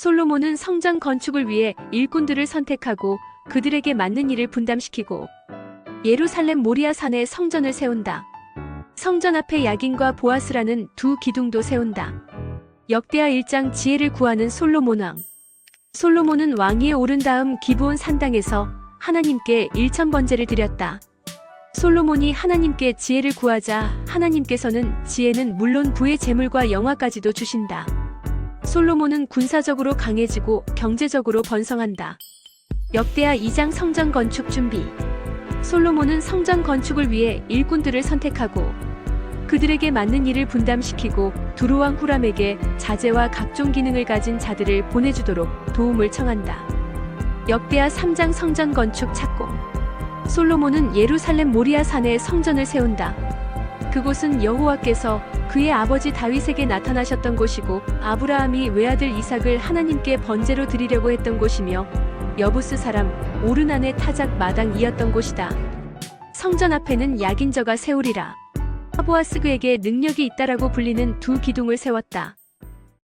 솔로몬은 성전 건축을 위해 일꾼들을 선택하고 그들에게 맞는 일을 분담시키고 예루살렘 모리아 산에 성전을 세운다. 성전 앞에 야긴과 보아스라는 두 기둥도 세운다. 역대하 1장 지혜를 구하는 솔로몬 왕. 솔로몬은 왕위에 오른 다음 기브온 산당에서 하나님께 일천 번제를 드렸다. 솔로몬이 하나님께 지혜를 구하자 하나님께서는 지혜는 물론 부의 재물과 영화까지도 주신다. 솔로몬은 군사적으로 강해지고 경제적으로 번성한다. 역대하 2장 성전 건축 준비. 솔로몬은 성전 건축을 위해 일꾼들을 선택하고 그들에게 맞는 일을 분담시키고 두루왕 후람에게 자재와 각종 기능을 가진 자들을 보내주도록 도움을 청한다. 역대하 3장 성전 건축 착공. 솔로몬은 예루살렘 모리아 산에 성전을 세운다. 그곳은 여호와께서 그의 아버지 다윗에게 나타나셨던 곳이고 아브라함이 외아들 이삭을 하나님께 번제로 드리려고 했던 곳이며 여부스 사람 오르난의 타작 마당이었던 곳이다. 성전 앞에는 야긴저가 세우리라. 하보아스 그에게 능력이 있다라고 불리는 두 기둥을 세웠다.